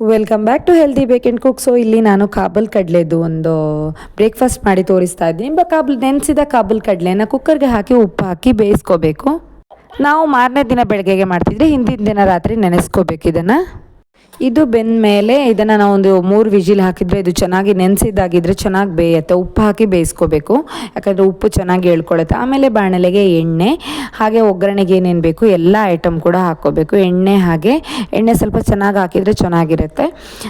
Welcome back to healthy bake and cook so ಇಲ್ಲಿ ನಾನು cobble ಕಡಲೆದು ಒಂದು ಬ್ರೇಕ್ಫಾಸ್ಟ್ ಮಾಡಿ ತೋರಿಸ್ತಾ ಇದ್ದೀನಿ. ಬ, ಕಾಬಲ್ ನೆನೆಸಿದ ಕಾಬಲ್ ಕಡಲೆನ ಕುಕ್ಕರ್ಗೆ ಹಾಕಿ ಉಪ್ಪು ಹಾಕಿ ಬೇಯಿಸ್ಕೋಬೇಕು. ನಾವು ಮಾರನೇ ದಿನ ಬೆಳಗ್ಗೆಗೆ ಮಾಡ್ತಿದ್ರೆ ಹಿಂದಿನ ದಿನ ರಾತ್ರಿ ನೆನೆಸ್ಕೋಬೇಕು ಇದನ್ನು. ಇದು ಬೆಂದ ಮೇಲೆ ಇದನ್ನು ನಾವು ಒಂದು ಮೂರು ವಿಜಿಲ್ ಹಾಕಿದರೆ ಇದು ಚೆನ್ನಾಗಿ ನೆನೆಸಿದ್ದಾಗಿದ್ದರೆ ಚೆನ್ನಾಗಿ ಬೇಯುತ್ತೆ. ಉಪ್ಪು ಹಾಕಿ ಬೇಯಿಸ್ಕೋಬೇಕು. ಯಾಕಂದರೆ ಉಪ್ಪು ಚೆನ್ನಾಗಿ ಹೇಳ್ಕೊಳುತ್ತೆ. ಆಮೇಲೆ ಬಾಣಲೆಗೆ ಎಣ್ಣೆ, ಹಾಗೆ ಒಗ್ಗರಣೆಗೆ ಏನೇನು ಬೇಕು ಎಲ್ಲ ಐಟಮ್ ಕೂಡ ಹಾಕ್ಕೋಬೇಕು. ಎಣ್ಣೆ ಹಾಗೆ, ಎಣ್ಣೆ ಸ್ವಲ್ಪ ಚೆನ್ನಾಗಿ ಹಾಕಿದರೆ ಚೆನ್ನಾಗಿರುತ್ತೆ.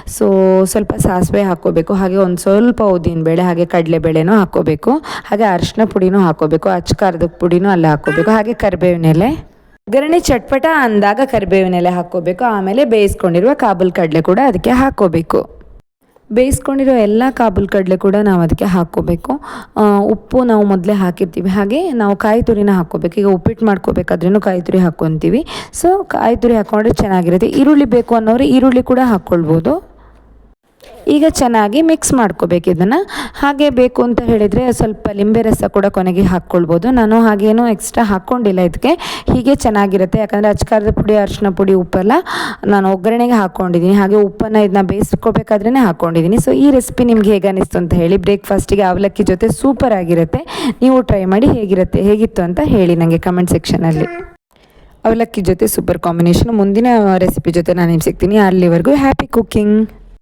ಸೊ ಸ್ವಲ್ಪ ಸಾಸಿವೆ ಹಾಕ್ಕೋಬೇಕು. ಹಾಗೆ ಒಂದು ಸ್ವಲ್ಪ ಉದ್ದಿನ ಬೇಳೆ, ಹಾಗೆ ಕಡಲೆಬೇಳೆನೂ ಹಾಕ್ಕೋಬೇಕು. ಹಾಗೆ ಅರಿಶಿನ ಪುಡಿನೂ ಹಾಕ್ಕೋಬೇಕು. ಅಚ್ಚ ಖಾರದ ಪುಡಿನೂ ಅಲ್ಲೇ ಹಾಕ್ಕೋಬೇಕು. ಹಾಗೆ ಕರಿಬೇವಿನ ಎಲೆ. ಒಗ್ಗರಣೆ ಚಟ್ಪಟ ಅಂದಾಗ ಕರಿಬೇವಿನ ಎಲೆ ಹಾಕ್ಕೋಬೇಕು. ಆಮೇಲೆ ಬೇಯಿಸ್ಕೊಂಡಿರುವ ಕಾಬೂಲ್ ಕಡಲೆ ಕೂಡ ಅದಕ್ಕೆ ಹಾಕ್ಕೋಬೇಕು. ಬೇಯಿಸ್ಕೊಂಡಿರೋ ಎಲ್ಲ ಕಾಬೂಲ್ ಕಡಲೆ ಕೂಡ ನಾವು ಅದಕ್ಕೆ ಹಾಕ್ಕೋಬೇಕು. ಉಪ್ಪು ನಾವು ಮೊದಲೇ ಹಾಕಿರ್ತೀವಿ. ಹಾಗೆ ನಾವು ಕಾಯಿ ತುರಿನ ಹಾಕ್ಕೋಬೇಕು. ಈಗ ಉಪ್ಪಿಟ್ಟು ಮಾಡ್ಕೋಬೇಕಾದ್ರೂ ಕಾಯಿ ತುರಿ ಹಾಕ್ಕೊತೀವಿ. ಸೊ ಕಾಯಿ ತುರಿ ಹಾಕ್ಕೊಂಡ್ರೆ ಚೆನ್ನಾಗಿರುತ್ತೆ. ಈರುಳ್ಳಿ ಬೇಕು ಅನ್ನೋರು ಈರುಳ್ಳಿ ಕೂಡ ಹಾಕ್ಕೊಳ್ಬೋದು. ಈಗ ಚೆನ್ನಾಗಿ ಮಿಕ್ಸ್ ಮಾಡ್ಕೋಬೇಕು ಇದನ್ನು. ಹಾಗೆ ಬೇಕು ಅಂತ ಹೇಳಿದರೆ ಸ್ವಲ್ಪ ಲಿಂಬೆ ರಸ ಕೂಡ ಕೊನೆಗೆ ಹಾಕ್ಕೊಳ್ಬೋದು. ನಾನು ಹಾಗೇನೂ ಎಕ್ಸ್ಟ್ರಾ ಹಾಕ್ಕೊಂಡಿಲ್ಲ ಇದಕ್ಕೆ. ಹೀಗೆ ಚೆನ್ನಾಗಿರುತ್ತೆ. ಯಾಕಂದರೆ ಅಚ್ಕಾರದ ಪುಡಿ, ಅರಿಶಿನ ಪುಡಿ ಉಪ್ಪೆಲ್ಲ ನಾನು ಒಗ್ಗರಣೆಗೆ ಹಾಕ್ಕೊಂಡಿದ್ದೀನಿ. ಹಾಗೆ ಉಪ್ಪನ್ನು ಇದನ್ನ ಬೇಯಿಸ್ಕೋಬೇಕಾದ್ರೇ ಹಾಕ್ಕೊಂಡಿದ್ದೀನಿ. ಸೊ ಈ ರೆಸಿಪಿ ನಿಮ್ಗೆ ಹೇಗೆ ಅನಿಸ್ತು ಅಂತ ಹೇಳಿ ಬ್ರೇಕ್ಫಾಸ್ಟಿಗೆ ಅವಲಕ್ಕಿ ಜೊತೆ ಸೂಪರ್ ಆಗಿರುತ್ತೆ. ನೀವು ಟ್ರೈ ಮಾಡಿ ಹೇಗಿರುತ್ತೆ, ಹೇಗಿತ್ತು ಅಂತ ಹೇಳಿ ನನಗೆ ಕಮೆಂಟ್ ಸೆಕ್ಷನಲ್ಲಿ ಅವಲಕ್ಕಿ ಜೊತೆ ಸೂಪರ್ ಕಾಂಬಿನೇಷನ್ ಮುಂದಿನ ರೆಸಿಪಿ ಜೊತೆ ನಾನು ನಿಮ್ಗೆ ಸಿಗ್ತೀನಿ. ಅಲ್ಲಿವರೆಗೂ ಹ್ಯಾಪಿ ಕುಕ್ಕಿಂಗ್